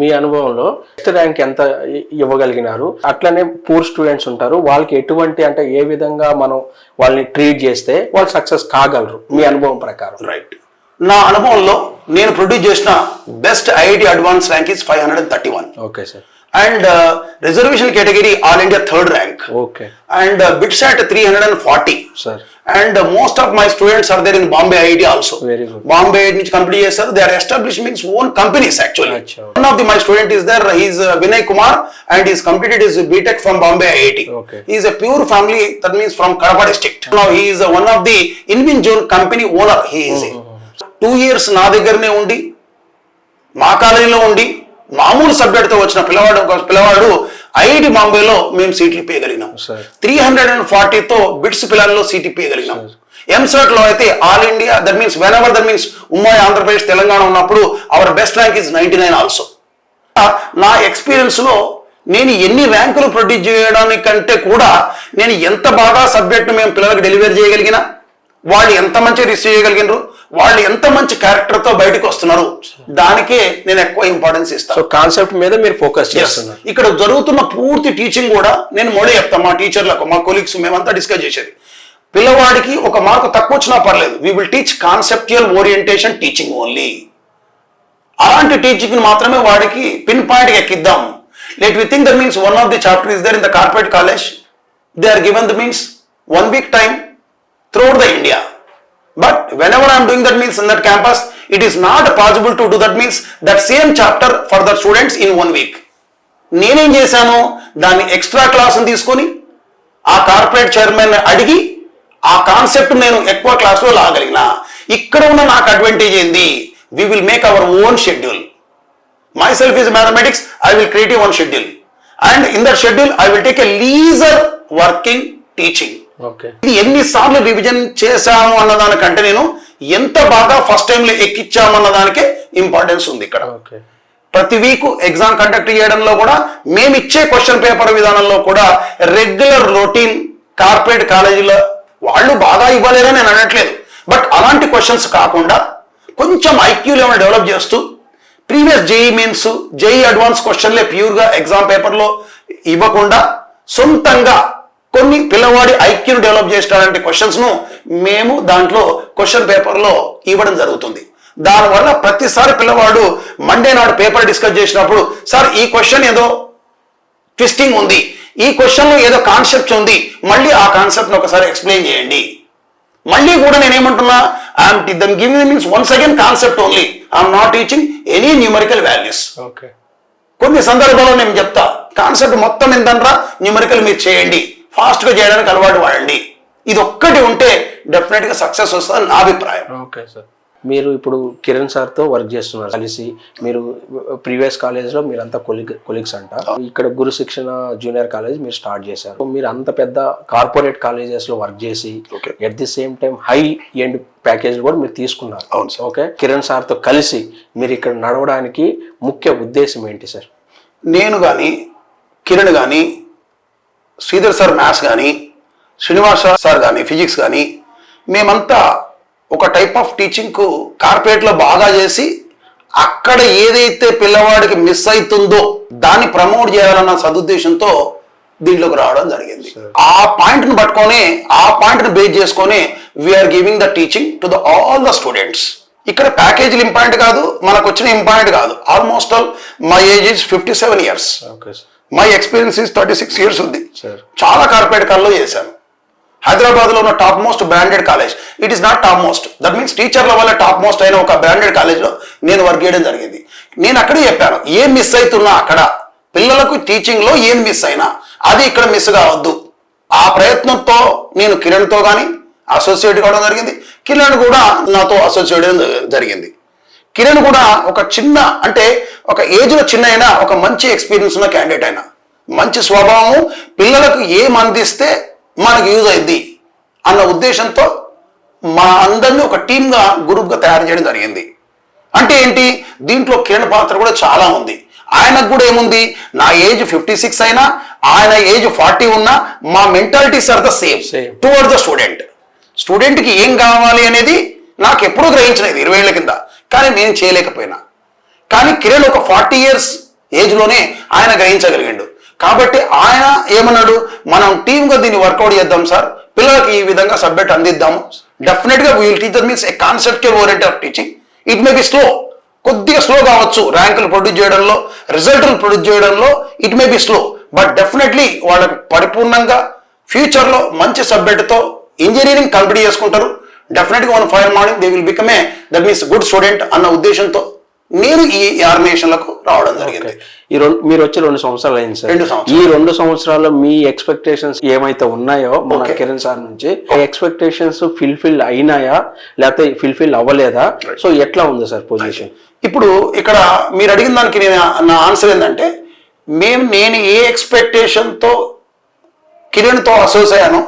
మీ అనుభవంలో first rank ఎంత ఇవ్వగలిగినారు? అట్లనే పూర్ స్టూడెంట్స్ ఉంటారు. వాళ్ళకి ఎటువంటి అంటే ఏ విధంగా మనం వాళ్ళని ట్రీట్ చేస్తే వాళ్ళు సక్సెస్ కాగలరు? మీ అనుభవం ప్రకారం. రైట్. నా అనుభవంలో నేను ప్రొడ్యూస్ చేసిన best IIT advance rank is five hundred thirty one. Okay sir. And reservation category all India third rank okay and BITS at three hundred and forty and most of my students are there in Bombay IIT also Very good. Bombay నుంచి complete చేస్తారు they are establish means own companies actually. One of the my student is there he's Vinay Kumar and is completed is BTech from Bombay IIT. Is a poor family that means from Kadapa district now he is one of the invin zone company owner he is two years నా దగ్గరనే ఉండి మా కాలేజీలో ఉండి మామూలు సబ్జెక్ట్తో వచ్చిన పిల్లవాడు పిల్లవాడు ఐఐటి బాంబేలో మేము సీట్లు ఇప్పగలిగినాం. త్రీ హండ్రెడ్ అండ్ ఫార్టీతో బిట్స్ పిల్లల్లో సీట్ ఇప్పగలిగినాం ఎంసెట్లో అయితే all India that means whenever that means ఉమ్మడి ఆంధ్రప్రదేశ్ తెలంగాణ ఉన్నప్పుడు our best rank is ninety nine also నా ఎక్స్పీరియన్స్లో నేను ఎన్ని ర్యాంకులు ప్రొడ్యూస్ చేయడానికంటే కూడా నేను ఎంత బాగా సబ్జెక్ట్ మేము పిల్లలకు డెలివరీ చేయగలిగినా వాళ్ళు ఎంత మంచి రిసీవ్ చేయగలిగినారు? వాళ్ళు ఎంత మంచి క్యారెక్టర్తో బయటకు వస్తున్నారు? దానికే నేను ఎక్కువ ఇంపార్టెన్స్ ఇస్తాను సో కాన్సెప్ట్ మీద మీరు ఫోకస్. చేస్తున్నారు. ఇక్కడ జరుగుతున్న పూర్తి టీచింగ్ కూడా నేను మొడే చెప్తాను మా టీచర్లకు మా కొలీగ్స్ మేమంతా డిస్కస్ చేసేది. పిల్లవాడికి ఒక మార్కు తక్కువ వచ్చినా పర్లేదు. We will teach conceptual orientation teaching only అలాంటి టీచింగ్ మాత్రమే వాడికి pin point ఎక్కిద్దాం. Let we think that means one of the chapter is there in the corporate college they are given the means one week time throughout the India. But whenever I'm doing that means in that campus, it is not possible to do that means that same chapter for the students in one week. నేనేం చేశాను? దాన్ని extra class తీసుకొని ఆ corporate chairman అడిగి ఆ concept నేను ఎక్కువ క్లాస్లో లాగలిగిన. ఇక్కడ ఉన్న నాకు అడ్వాంటేజ్ ఏంది? We will make our own schedule myself is mathematics I will create one schedule and in that schedule I will take a leisure working teaching ఇది ఎన్నిసార్లు రివిజన్ చేశాము అన్న దానికంటే నేను ఎంత బాగా ఫస్ట్ టైంలో ఎక్కిచ్చాము అన్న దానికే ఇంపార్టెన్స్ ఉంది ఇక్కడ. ఓకే. ప్రతి వీక్ ఎగ్జామ్ కండక్ట్ చేయడంలో కూడా మేము ఇచ్చే క్వశ్చన్ పేపర్ విధానంలో కూడా రెగ్యులర్ రొటీన్ కార్పొరేట్ కాలేజీలో వాళ్ళు బాగా ఇవ్వలేరని నేను అనట్లేదు. బట్ అలాంటి క్వశ్చన్స్ కాకుండా కొంచెం ఐక్యూ లెవెల్ డెవలప్ చేస్తూ previous JEE means JEE advance క్వశ్చన్లే ప్యూర్గా ఎగ్జామ్ పేపర్లో ఇవ్వకుండా సొంతంగా కొన్ని పిల్లవాడి ఐక్యూను డెవలప్ చేసేటువంటి క్వశ్చన్స్ను మేము దాంట్లో క్వశ్చన్ పేపర్లో ఇవ్వడం జరుగుతుంది. దానివల్ల ప్రతిసారి పిల్లవాడు మండే నాడు పేపర్ డిస్కస్ చేసినప్పుడు సార్ ఈ క్వశ్చన్ ఏదో ట్విస్టింగ్ ఉంది. ఈ క్వశ్చన్లో ఏదో కాన్సెప్ట్ ఉంది. మళ్ళీ ఆ కాన్సెప్ట్ ఒకసారి ఎక్స్ప్లెయిన్ చేయండి. మళ్ళీ కూడా నేనేమంటున్నా I'm them giving means once again concept only I'm not teaching any numerical values okay కొన్ని సందర్భాల్లో నేను చెప్తా కాన్సెప్ట్ మొత్తం ఏంటంటారా న్యూమరికల్ మీరు చేయండి. ఫాస్ట్గా చేయడానికి అలవాటు వాడండి ఇది ఒక్కటి ఉంటే డెఫినెట్గా సక్సెస్ వస్తుందని నా అభిప్రాయం. Okay sir. మీరు ఇప్పుడు కిరణ్ సార్తో వర్క్ చేస్తున్నారు. కలిసి మీరు ప్రీవియస్ కాలేజ్లో మీరంతా కొలిగ్ కొలీగ్స్ అంట. ఇక్కడ గురు శిక్షణ జూనియర్ కాలేజ్ మీరు స్టార్ట్ చేశారు. మీరు అంత పెద్ద కార్పొరేట్ కాలేజెస్లో వర్క్ చేసి. At the same time high end package కూడా మీరు తీసుకున్నారు. అవును సార్. ఓకే. కిరణ్ సార్తో కలిసి మీరు ఇక్కడ నడవడానికి ముఖ్య ఉద్దేశం ఏంటి సార్? నేను కానీ కిరణ్ కానీ శ్రీధర్ సార్ మ్యాథ్స్ కానీ శ్రీనివాస సార్ కానీ ఫిజిక్స్ కానీ మేమంతా ఒక టైప్ ఆఫ్ టీచింగ్కు కార్పొరేట్లో బాగా చేసి అక్కడ ఏదైతే పిల్లవాడికి మిస్ అవుతుందో దాన్ని ప్రమోట్ చేయాలన్న సదుద్దేశంతో దీంట్లోకి రావడం జరిగింది. ఆ పాయింట్ని పట్టుకొని ఆ పాయింట్ని బేస్ చేసుకొని we're giving the teaching to the all the students ఇక్కడ ప్యాకేజీలు ఇంపార్టెంట్ కాదు మనకు వచ్చిన ఇంపార్టెంట్ కాదు. Almost all my age is fifty seven years my experience is thirty six years ఉంది. చాలా కార్పొరేట్ కాల్లో చేశాను. హైదరాబాద్లో ఉన్న top most branded college it is not top most that means టీచర్ల వల్ల టాప్ మోస్ట్ అయిన ఒక బ్రాండెడ్ కాలేజ్లో నేను వర్క్ చేయడం జరిగింది. నేను అక్కడే చెప్పాను ఏం మిస్ అవుతున్నా అక్కడ. పిల్లలకు టీచింగ్లో ఏం మిస్ అయినా అది ఇక్కడ మిస్ కావద్దు. ఆ ప్రయత్నంతో నేను కిరణ్తో కానీ అసోసియేట్ కావడం జరిగింది. కిరణ్ కూడా నాతో అసోసియేట్ జరిగింది. కిరణ్ కూడా ఒక చిన్న అంటే ఒక ఏజ్లో చిన్న అయినా ఒక మంచి ఎక్స్పీరియన్స్ ఉన్న క్యాండిడేట్ అయినా మంచి స్వభావం పిల్లలకు ఏం అందిస్తే మనకు యూజ్ అయింది అన్న ఉద్దేశంతో మా అందరినీ ఒక టీమ్గా గ్రూప్గా తయారు చేయడం జరిగింది. అంటే ఏంటి? దీంట్లో కిరణ్ పాత్ర కూడా చాలా ఉంది. ఆయనకు కూడా ఏముంది? నా ఏజ్ ఫిఫ్టీ సిక్స్ అయినా ఆయన ఏజ్ ఫార్టీ ఉన్నా మా mentalities are the same. Toward the student స్టూడెంట్కి ఏం కావాలి అనేది నాకు ఎప్పుడూ గ్రహించలేదు ఇరవై ఏళ్ళ కింద. కానీ నేను చేయలేకపోయినా. కానీ కిరణ్ ఒక ఫార్టీ ఇయర్స్ ఏజ్లోనే ఆయన గ్రహించగలిగాడు. కాబట్టి ఆయన ఏమన్నాడు మనం టీమ్గా దీన్ని వర్కౌట్ చేద్దాం సార్. పిల్లలకి ఈ విధంగా సబ్జెక్ట్ అందిద్దాము. డెఫినెట్గా we'll teacher means a conceptual oriented of teaching it may be slow కొద్దిగా స్లో కావచ్చు. ర్యాంకులు ప్రొడ్యూస్ చేయడంలో రిజల్ట్లు ప్రొడ్యూస్ చేయడంలో it may be slow but definitely వాళ్ళకి పరిపూర్ణంగా ఫ్యూచర్లో మంచి సబ్జెక్ట్తో ఇంజనీరింగ్ కంప్లీట్ చేసుకుంటారు. డెఫినెట్గా one fine morning they will become a that means good student అన్న ఉద్దేశంతో నేను ఈ ఆర్గనైజేషన్లకు రావడం జరిగింది. ఈ రెండు మీరు వచ్చి రెండు సంవత్సరాలు అయింది సార్. రెండు సంవత్సరాలు. ఈ రెండు సంవత్సరాల్లో మీ ఎక్స్పెక్టేషన్స్ ఏమైతే ఉన్నాయో మన. కిరణ్ సార్ నుంచి ఎక్స్పెక్టేషన్స్ ఫిల్ఫిల్ అయినాయా? లేకపోతే ఫిల్ఫిల్ అవ్వలేదా? సో ఎట్లా ఉంది సార్ పొజిషన్ ఇప్పుడు ఇక్కడ మీరు అడిగిన దానికి నేను నా ఆన్సర్ ఏంటంటే మేము నేను ఏ ఎక్స్పెక్టేషన్తో కిరణ్తో అసోస్ అయ్యాను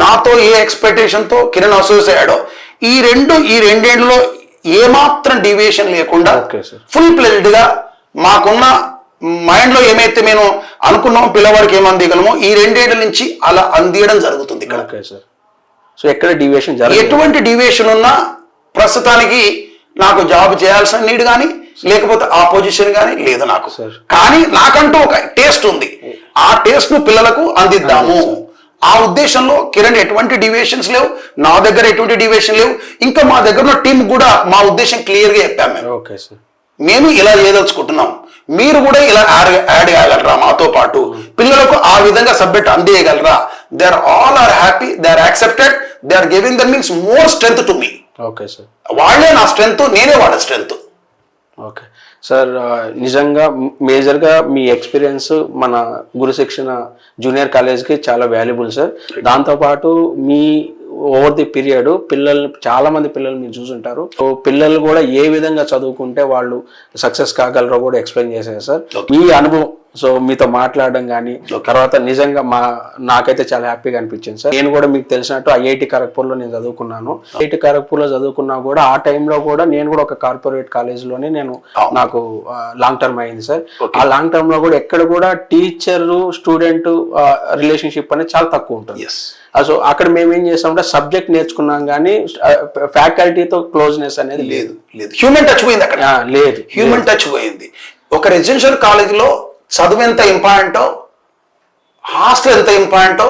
నాతో ఏ ఎక్స్పెక్టేషన్తో కిరణ్ అసోస్ అయ్యాడో ఈ రెండు ఈ రెండేళ్ళలో ఏమాత్రం డివియేషన్ లేకుండా. ఫుల్ ప్లెజ్డ్గా మాకున్న మైండ్లో ఏమైతే మేము అనుకున్నాం పిల్లవాడికి ఏం అందియగలమో ఈ రెండేళ్ళ నుంచి అలా అందియడం జరుగుతుంది ఇక్కడ. సో ఎక్కడ డివియేషన్ ఎటువంటి డివియేషన్ ఉన్నా ప్రస్తుతానికి నాకు జాబ్ చేయాల్సిన నీడ్ కానీ లేకపోతే ఆ పొజిషన్ కానీ లేదు నాకు. కానీ నాకంటూ ఒక టేస్ట్ ఉంది. ఆ టేస్ట్ను పిల్లలకు అందిద్దాము. ఆ ఉద్దేశంలో కిరణ్ ఎటువంటి డివియేషన్స్ లేవు నా దగ్గర ఎటువంటి డివియేషన్ లేవు ఇంకా మా దగ్గర ఉన్న టీం కూడా మా ఉద్దేశం క్లియర్గా చెప్పాము మేము. ఓకే సార్ మేము ఇలా చేయదలుచుకుంటున్నాం. మీరు కూడా ఇలా యాడ్ యాడ్ చేయగలరా మాతో పాటు? పిల్లలకు ఆ విధంగా subject అందియగలరా? They are all are happy they are accepted they are giving that means more strength to me okay sir వాళ్ళే నా స్ట్రెంత్ నేనే వాళ్ళ స్ట్రెంత్ ఓకే. సార్ నిజంగా మేజర్గా మీ ఎక్స్పీరియన్స్ మన గురు శిక్షణ జూనియర్ కాలేజ్కి చాలా వాల్యుబుల్ సార్. దాంతోపాటు మీ ఓవర్ ది పీరియడ్ పిల్లలు చాలా మంది పిల్లలు మీరు చూసుంటారు. సో పిల్లలు కూడా ఏ విధంగా చదువుకుంటే వాళ్ళు సక్సెస్ కాగలరో కూడా ఎక్స్ప్లెయిన్ చేశారు సార్. మీ అనుభవం సో మీతో మాట్లాడడం కానీ తర్వాత నిజంగా మా నాకైతే చాలా హ్యాపీగా అనిపించింది సార్. నేను కూడా మీకు తెలిసినట్టు ఐఐటి ఖరగ్పూర్లో నేను చదువుకున్నాను. ఐఐటి ఖరగ్పూర్లో చదువుకున్నా కూడా ఆ టైంలో కూడా నేను కూడా ఒక కార్పొరేట్ కాలేజీలోనే నేను నాకు లాంగ్ టర్మ్ అయింది సార్. ఆ లాంగ్ టర్మ్లో కూడా ఎక్కడ కూడా టీచర్ స్టూడెంట్ రిలేషన్షిప్ అనేది చాలా తక్కువ ఉంటుంది. సో అక్కడ మేము ఏం చేస్తామంటే సబ్జెక్ట్ నేర్చుకున్నాం కానీ ఫ్యాకల్టీతో క్లోజ్నెస్ అనేది లేదు. లేదు హ్యూమన్ టచ్ పోయింది అక్కడ. లేదు హ్యూమన్ టచ్ పోయింది. ఒక రెసిడెన్షియల్ కాలేజీలో చదువు ఎంత ఇంపార్టెంటో హాస్టల్ ఎంత ఇంపార్టెంటో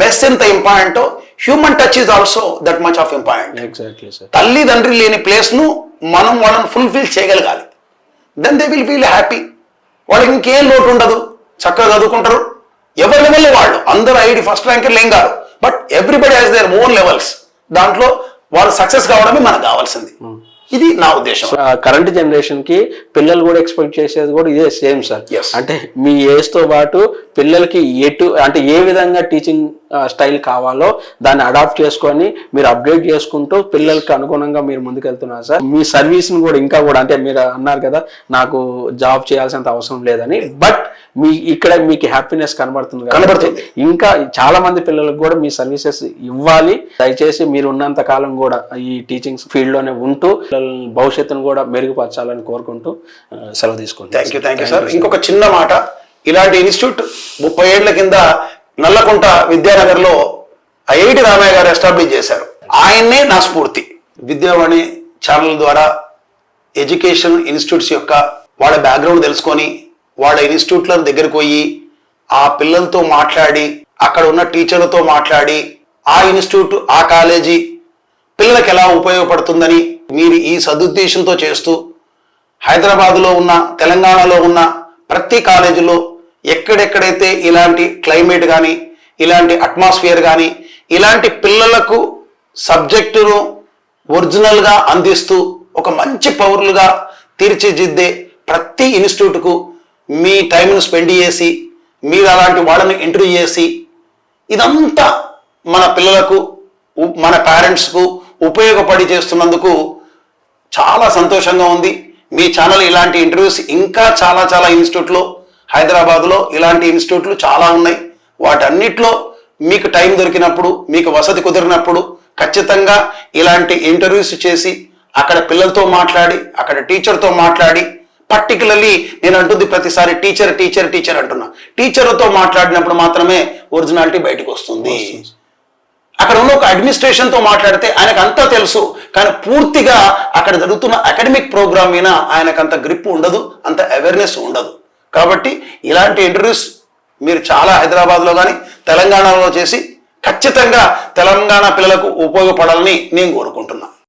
మెస్ ఎంత ఇంపార్టెంటో human touch is also that much of important. Exactly sir తల్లిదండ్రి లేని ప్లేస్ను మనం వాళ్ళని ఫుల్ఫిల్ చేయగలగాలి. Then they will feel happy వాళ్ళకి ఇంకేం లోటు ఉండదు. చక్కగా చదువుకుంటారు. ఎవరి లెవెల్ వాళ్ళు? అందరూ ఐడి ఫస్ట్ ర్యాంకర్ లేం కాదు. But everybody has their own levels దాంట్లో వాళ్ళు సక్సెస్ కావడమే మనకు కావాల్సింది. ఇది నా ఉద్దేశం కరెంట్ జనరేషన్కి పిల్లలు కూడా ఎక్స్పెక్ట్ చేసేది కూడా ఇదే సేమ్ సార్. అంటే మీ ఏజ్తో పాటు పిల్లలకి ఎటు అంటే ఏ విధంగా టీచింగ్ స్టైల్ కావాలో దాన్ని అడాప్ట్ చేసుకొని మీరు అప్డేట్ చేసుకుంటూ పిల్లలకి అనుగుణంగా మీరు ముందుకెళ్తున్నారు సార్. మీ సర్వీస్ని కూడా ఇంకా కూడా అంటే మీరు అన్నారు కదా నాకు జాబ్ చేయాల్సినంత అవసరం లేదని. బట్ మీ ఇక్కడ మీకు హ్యాపీనెస్ కనబడుతుంది కనబడుతుంది. ఇంకా చాలా మంది పిల్లలకు కూడా మీ సర్వీసెస్ ఇవ్వాలి. దయచేసి మీరు ఉన్నంత కాలం కూడా ఈ టీచింగ్ ఫీల్డ్లోనే ఉంటూ పిల్లల భవిష్యత్తును కూడా మెరుగుపరచాలని కోరుకుంటూ సెలవు తీసుకుంటాను thank you thank you sir ఇంకొక చిన్న మాట. ఇలాంటి ఇన్స్టిట్యూట్ ముప్పై ఏళ్ళ కింద నల్లకుంట విద్యానగర్లో ఐఐటి రామయ్య గారు ఎస్టాబ్లిష్ చేశారు. ఆయన్నే నా స్ఫూర్తి. విద్యావాణి ఛానల్ ద్వారా ఎడ్యుకేషన్ ఇన్స్టిట్యూట్స్ యొక్క వాళ్ళ బ్యాక్గ్రౌండ్ తెలుసుకొని వాళ్ళ ఇన్స్టిట్యూట్ల దగ్గరికి పోయి ఆ పిల్లలతో మాట్లాడి అక్కడ ఉన్న టీచర్లతో మాట్లాడి ఆ ఇన్స్టిట్యూట్ ఆ కాలేజీ పిల్లలకు ఎలా ఉపయోగపడుతుందని మీరు ఈ సదుద్దేశంతో చేస్తూ హైదరాబాద్లో ఉన్న తెలంగాణలో ఉన్న ప్రతి కాలేజీలో ఎక్కడెక్కడైతే ఇలాంటి క్లైమేట్ కానీ ఇలాంటి అట్మాస్ఫియర్ కానీ ఇలాంటి పిల్లలకు సబ్జెక్టును ఒరిజినల్గా అందిస్తూ ఒక మంచి పౌరులుగా తీర్చిదిద్దే ప్రతి ఇన్స్టిట్యూట్కు మీ టైంను స్పెండ్ చేసి మీరు అలాంటి వాళ్ళని ఇంటర్వ్యూ చేసి ఇదంతా మన పిల్లలకు మన పేరెంట్స్కు ఉపయోగపడి చేస్తున్నందుకు చాలా సంతోషంగా ఉంది. మీ ఛానల్ ఇలాంటి ఇంటర్వ్యూస్ ఇంకా చాలా చాలా ఇన్స్టిట్యూట్లో హైదరాబాద్లో ఇలాంటి ఇన్స్టిట్యూట్లు చాలా ఉన్నాయి. వాటన్నిటిలో మీకు టైం దొరికినప్పుడు మీకు వసతి కుదిరినప్పుడు ఖచ్చితంగా ఇలాంటి ఇంటర్వ్యూస్ చేసి అక్కడ పిల్లలతో మాట్లాడి అక్కడ టీచర్తో మాట్లాడి పర్టికులర్లీ నేను అంటుంది ప్రతిసారి టీచర్ టీచర్ టీచర్ అంటున్నా. టీచర్తో మాట్లాడినప్పుడు మాత్రమే ఒరిజినాలిటీ బయటకు వస్తుంది. అక్కడ ఉన్న ఒక అడ్మినిస్ట్రేషన్తో మాట్లాడితే ఆయనకు అంతా తెలుసు కానీ పూర్తిగా అక్కడ జరుగుతున్న అకాడమిక్ ప్రోగ్రామ్ మీద ఆయనకు అంత గ్రిప్ ఉండదు అంత అవేర్నెస్ ఉండదు. కాబట్టి ఇలాంటి ఇంటర్వ్యూస్ మీరు చాలా హైదరాబాద్లో కానీ తెలంగాణలో చేసి ఖచ్చితంగా తెలంగాణ పిల్లలకు ఉపయోగపడాలని నేను కోరుకుంటున్నాను